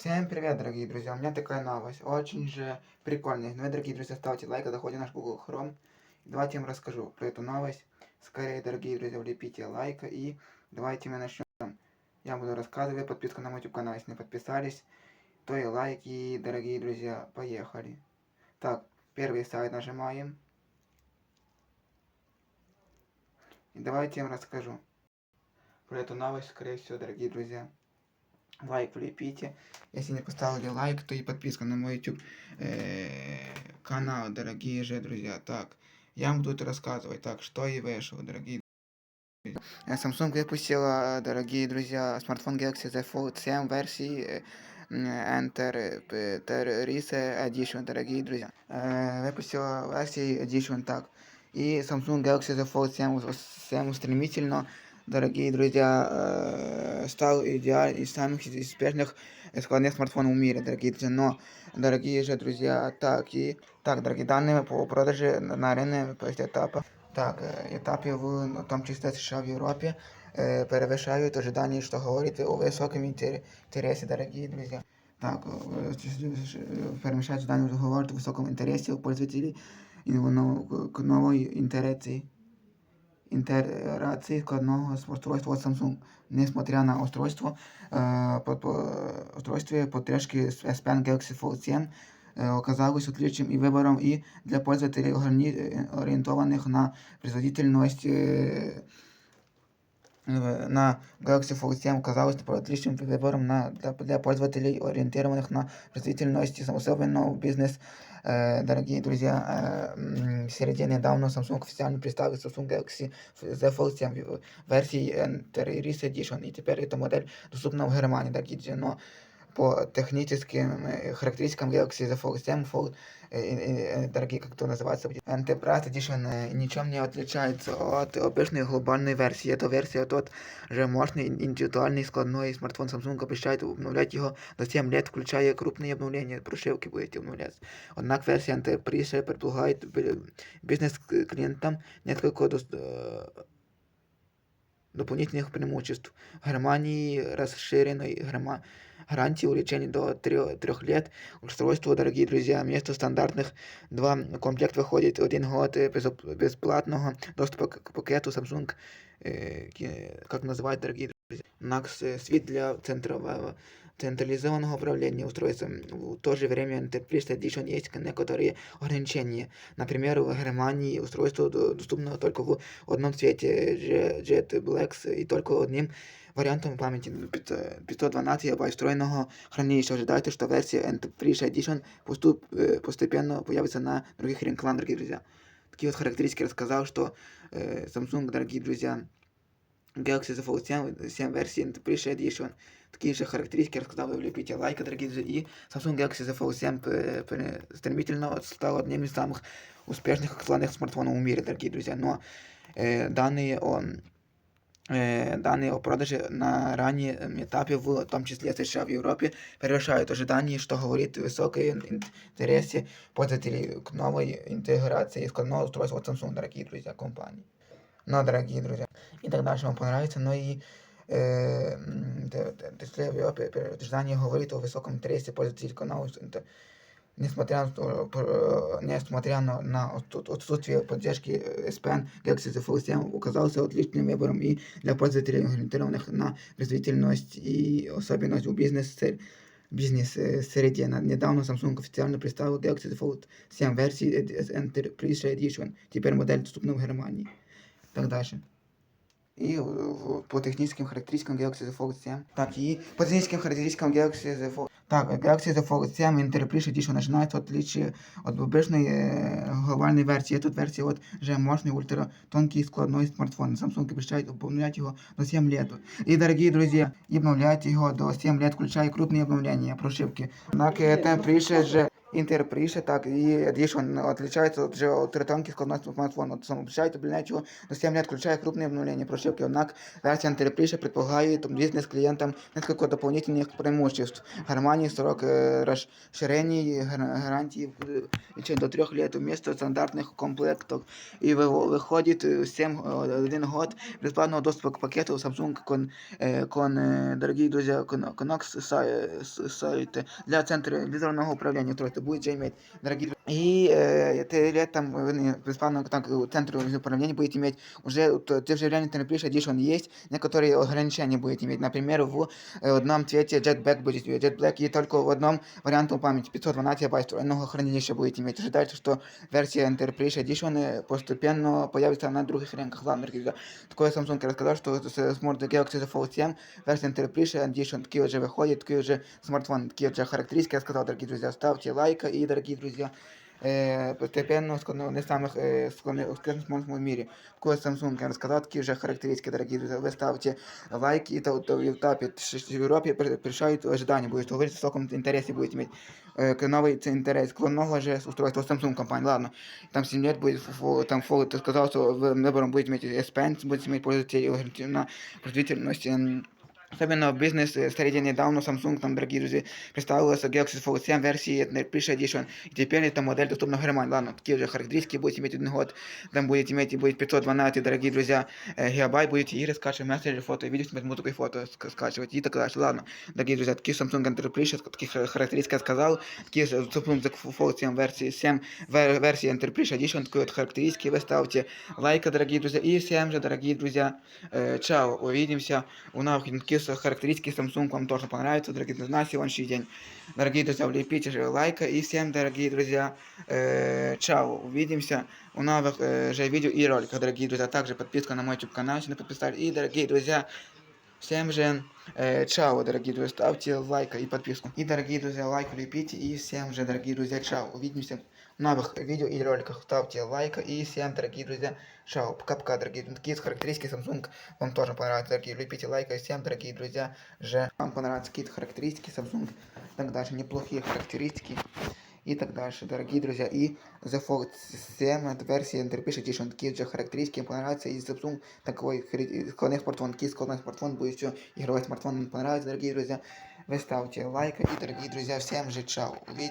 Всем привет, дорогие друзья! У меня такая новость, очень же прикольная. Ну и, дорогие друзья, ставьте лайк, заходите в наш Google Chrome. Давайте я вам расскажу про эту новость. Скорее, дорогие друзья, влепите лайк и давайте мы начнем. Я буду рассказывать, подписка на мой YouTube канал, если не подписались, то и лайк, и, дорогие друзья, поехали. Так, первый сайт нажимаем. И давайте я вам расскажу про эту новость, скорее всего, дорогие друзья. Лайк влепите. Если не поставили лайк, то и подписка на мой YouTube э, канал, дорогие же друзья. Так, я вам тут рассказывать, так, что и вышло, дорогие друзья. Э, Samsung выпустила, дорогие друзья, смартфон Galaxy Z Fold 7 версии э, Enter э, Terrace Edition, дорогие друзья. Э, Выпустила версии Edition, так. И Samsung Galaxy Z Fold 7, 7 стремительно дорогие друзья, э, стал идеаль из самых успешных складных смартфонов в мире, дорогие друзья. Но, дорогие же друзья, так и так, дорогие данные по продаже на рынке после этапа. Так, э, етапі в тому числі США в Європі е, перевищають ожидання, що говорить о високому інтер- інтересі, дорогі друзі. Так, е, перевищають ожидання, що говорить о високому інтересі у пользователей і воно к нової інтересії интеграции складного устройства от Samsung. Несмотря на устройство, э, под, по, устройстве поддержки S Pen Galaxy Fold 7 э, оказалось отличием и выбором и для пользователей ограни- э, ориентованных на производительность э, э, на Galaxy Fold 7 оказалось отличным выбором на, для, для пользователей, ориентированных на производительность, особенно в бизнес. Э, Дорогие друзья, э, м, в середине недавно Samsung официально представил Samsung Galaxy Z Fold 7 в версии Terrace Edition, и теперь эта модель доступна в Германии, дорогие друзья, но по техническим э, характеристикам Galaxy Z Fold 7 Fold, э, э, э, дорогие, как это называется, Enterprise Edition э, ничем не отличается от обычной глобальной версии. Эта версия тот же мощный индивидуальный складной смартфон Samsung обещает обновлять его до 7 лет, включая крупные обновления, прошивки будете обновляться. Однако версия Enterprise предлагает б- бизнес-клиентам несколько дос- э, дополнительных преимуществ. В Германии расширенной герма- гарантии увеличения до 3, лет. Устройство, дорогие друзья, вместо стандартных два комплекта выходит один год э, безоп- бесплатного доступа к к пакету Samsung, э, ки- как называют, дорогие друзья, Max э, Suite для центрового централизованного управления устройством. В то же время Enterprise Edition есть некоторые ограничения. Например, в Германии устройство до- доступно только в одном цвете J- Jet Black и только одним варіантом пам'яті 512 ГБ встроєного хранилища. Ожидайте, що версія Enterprise Edition поступ, э, постепенно появится на других рынках, дорогие друзья. Такие вот характеристики рассказал, что э, Samsung, дорогие друзья, Galaxy Z Fold 7, 7 версии Enterprise Edition. Такие же характеристики рассказал, вы влепите лайк, дорогие друзья. И Samsung Galaxy Z Fold 7 э, э, стремительно стал одним из самых успешных акционных смартфонов в мире, дорогие друзья. Но э, данные о э, данные о продаже на раннем этапе, в том числе США в Европе, превышают ожидания, что говорит о высокой ин- интересе пользователей к новой интеграции складного устройства от Samsung, дорогие друзья, компании. Но, дорогие друзья, и так дальше вам понравится, но и э, м, т- т- т- в Европе ожидание говорит о высоком интересе пользователей канала, инте- несмотря на, то, про- несмотря на, на отсут- отсутствие поддержки э, SPN, Galaxy Z Fold 7 оказался отличным выбором и для пользователей, ориентированных на производительность и особенность у бизнес бизнес-среде. Недавно Samsung официально представил Galaxy Z Fold 7 версии Ed- Enterprise Edition. Теперь модель доступна в Германии. Так дальше. И в- в- по техническим характеристикам Galaxy Z Fold 7. Так, и по техническим характеристикам Galaxy Z Fold. Так, Galaxy Z Fold 7 Enterprise Edition начинается отличие от обычной э, глобальной версии. Эта версия вот же мощный ультратонкий складной смартфон. Samsung обещает обновлять его до 7 лет. И, дорогие друзья, и обновлять его до 7 лет, включая крупные обновления, прошивки. Однако это прише же Интерприше, так, и Edition отличается от же от ретонки складного смартфона. От самообучається для чого до 7 лет включає крупные обновления прошивки. Однако версия Интерприше предполагает бизнес клиентам несколько дополнительных преимуществ. Гармонии, срок э, расширений, гар- гарантии э, еще до 3 лет вместо стандартных комплектов. И вы- выходит 7 один год бесплатного доступа к пакету Samsung Con, э, Con, э, дорогие друзья, Con, Connox сай- с- сайт для централизованного управления устройства будет же дорогие друзья. И э, это лет там вы бесплатно так, э, центр управления будет иметь уже вот, те же реально Interprise Edition есть, некоторые ограничения будет иметь. Например, в э, одном цвете Jetback будет, Jet Black и только в одном варианте памяти 512 байт встроенного хранилища будет иметь. Ожидается, что версия Enterprise Edition э, постепенно появится на других рынках. Ладно, дорогие друзья. Такое Samsung рассказал, что с Smart Galaxy Z Fold 7 версия Enterprise Edition такие уже выходит, такие уже смартфон, такие уже характеристики. Я сказал, дорогие друзья, ставьте лайк и, дорогие друзья, э, постепенно скоро не самых э, скоро смартфонов в мире. Такое Samsung я рассказал, такие же характеристики, дорогие друзья. Вы ставьте лайки, и то, то в Европе, в Европе решают ожидания, будет говорить, в высоком интересе будет иметь э, к новый ц- интерес, к нового же устройства Samsung компании, ладно. Там 7 лет будет, фо- там Fold, ты сказал, что в- выбором будет иметь S Pen, будет иметь пользователь на производительность, м, Особенно в бизнес-среде недавно Samsung, там, дорогие друзья, представилась Galaxy Fold 7 версии Enterprise Edition. И теперь эта модель доступна в Германии. Ладно, такие же характеристики будете иметь один год. Там будете иметь, и будет 512, дорогие друзья, э, гигабайт. Будете игры скачивать, мессенджеры, фото, видео, снимать музыку и фото ска- скачивать и так далее. Ладно, дорогие друзья, такие Samsung Enterprise, такие ха- характеристики я сказал. Такие же Samsung Fold 7 версии 7, вер- версии Enterprise Edition, такие вот характеристики. Вы ставьте лайка, дорогие друзья. И всем же, дорогие друзья, э, чао, увидимся. У нас такие с- характеристики Samsung вам тоже понравятся, дорогие друзья, на сегодняшний день. Дорогие друзья, влепите лайка. И всем, дорогие друзья, э, чао, увидимся у новых э, же видео и роликах, дорогие друзья. Также подписка на мой YouTube канал, если не подписались. И, дорогие друзья, всем же э, чао, дорогие друзья, ставьте лайк и подписку. И, дорогие друзья, лайк влепите. И всем же, дорогие друзья, чао. Увидимся новых видео и роликах. Ставьте лайк. И всем, дорогие друзья, чао. Пока-пока, дорогие друзья. Характеристики Samsung вам тоже понравятся, дорогие. Влепите лайк. И всем, дорогие друзья, же вам понравятся какие-то характеристики Samsung. Так дальше, неплохие характеристики. И так дальше, дорогие друзья. И The Fold 7 от версии Enterprise Edition. Такие же характеристики понравятся. И Samsung такой складной смартфон. Такие складной смартфон будет еще игровой смартфон вам понравится, дорогие друзья. Вы ставьте лайк. И, дорогие друзья, всем же чао.